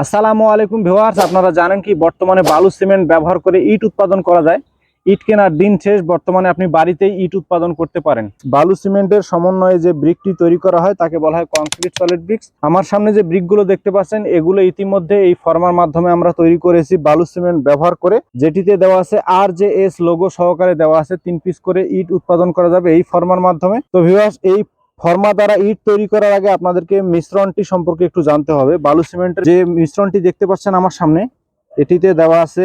আসসালামু আলাইকুম ভিউয়ার্স, আপনারা জানেন কি বর্তমানে বালু সিমেন্ট ব্যবহার করে ইট উৎপাদন করা যায়। ইট কেনার দিন শেষ, বর্তমানে আপনি বাড়িতেই ইট উৎপাদন করতে পারেন। বালু সিমেন্টের সমন্বয়ে যে ব্রিকটি তৈরি করা হয়, তাকে বলা হয় কংক্রিট সলিড ব্রিক্স আমার সামনে যে ব্রিকগুলো দেখতে পাচ্ছেন, এগুলো ইতিমধ্যে এই ফর্মার মাধ্যমে আমরা তৈরি করেছি বালু সিমেন্ট ব্যবহার করে। যেটিতে দেওয়া আছে আর জে এস লোগো সহকারে দেওয়া আছে, তিন পিস করে ইট উৎপাদন করা যাবে এই ফর্মার মাধ্যমে। তো ভিউয়ার্স, এই ফর্মা দ্বারা ইট তৈরি করার আগে আপনাদেরকে মিশ্রণটি সম্পর্কে একটু জানতে হবে। বালু সিমেন্টের যে মিশ্রণটি দেখতে পাচ্ছেন আমার সামনে, এটিতে দেওয়া আছে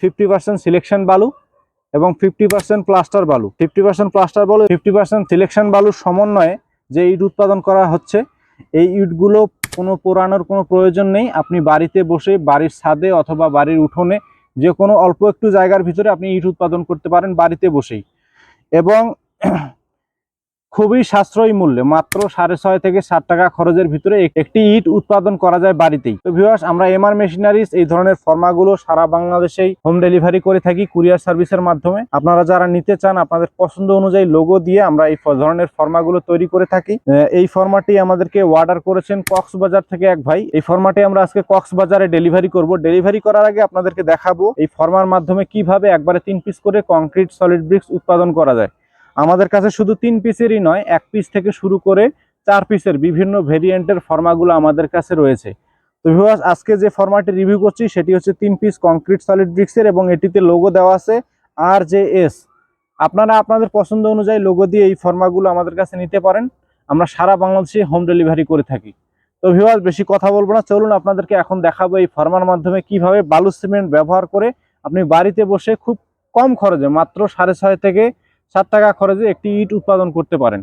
ফিফটি পার্সেন্ট সিলেকশন বালু এবং ফিফটি পার্সেন্ট প্লাস্টার বালু। ফিফটি পার্সেন্ট প্লাস্টার বালু ফিফটি পার্সেন্ট সিলেকশন বালুর সমন্বয়ে যে ইট উৎপাদন করা হচ্ছে, এই ইটগুলো কোনো পোড়ানোর কোনো প্রয়োজন নেই। আপনি বাড়িতে বসে বাড়ির ছাদে অথবা বাড়ির উঠোনে যে কোনো অল্প একটু জায়গার ভিতরে আপনি ইট উৎপাদন করতে পারেন বাড়িতে বসেই। এবং খুবই সাশ্রয়ী মূল্যে, মাত্র সাড়ে ছয় থেকে সাত টাকা খরচের ভিতরে একটি ইট উৎপাদন করা যায় বাড়িতেই। তো ভিউয়ার্স আমরা এমআর মেশিনারিজ এই ধরনের ফর্মাগুলো সারা বাংলাদেশেই হোম ডেলিভারি করে থাকি কুরিয়ার সার্ভিসের মাধ্যমে। আপনারা যারা নিতে চান, আপনাদের পছন্দ অনুযায়ী লোগো দিয়ে আমরা এই ধরনের ফর্মাগুলো তৈরি করে থাকি। এই ফর্মাটি আমাদেরকে অর্ডার করেছেন কক্সবাজার থেকে এক ভাই। এই ফর্মাটি আমরা আজকে কক্সবাজারে ডেলিভারি করব। ডেলিভারি করার আগে আপনাদেরকে দেখাবো এই ফর্মার মাধ্যমে কীভাবে একবারে তিন পিস করে কংক্রিট সলিড ব্রিক্স উৎপাদন করা যায়। আমাদের কাছে শুধু তিন পিসেরই নয়, এক পিস থেকে শুরু করে চার পিসের বিভিন্ন ভেরিয়েন্টের ফর্মাগুলো আমাদের কাছে রয়েছে। তো ভিউয়ার্স আজকে যে ফর্মাটি রিভিউ করছি, সেটি হচ্ছে তিন পিস কংক্রিট সলিড ব্রিক্সের এবং এটিতে লোগো দেওয়া আছে আর জে এস আপনারা আপনাদের পছন্দ অনুযায়ী লোগো দিয়ে এই ফর্মাগুলো আমাদের কাছে নিতে পারেন। আমরা সারা বাংলাদেশে হোম ডেলিভারি করে থাকি। তো ভিউয়ার্স বেশি কথা বলব না। চলুন আপনাদেরকে এখন দেখাবো এই ফর্মার মাধ্যমে কীভাবে বালু সিমেন্ট ব্যবহার করে আপনি বাড়িতে বসে খুব কম খরচে, মাত্র সাড়ে ছয় থেকে সাত টাকা খরচে একটি ইট উৎপাদন করতে পারেন।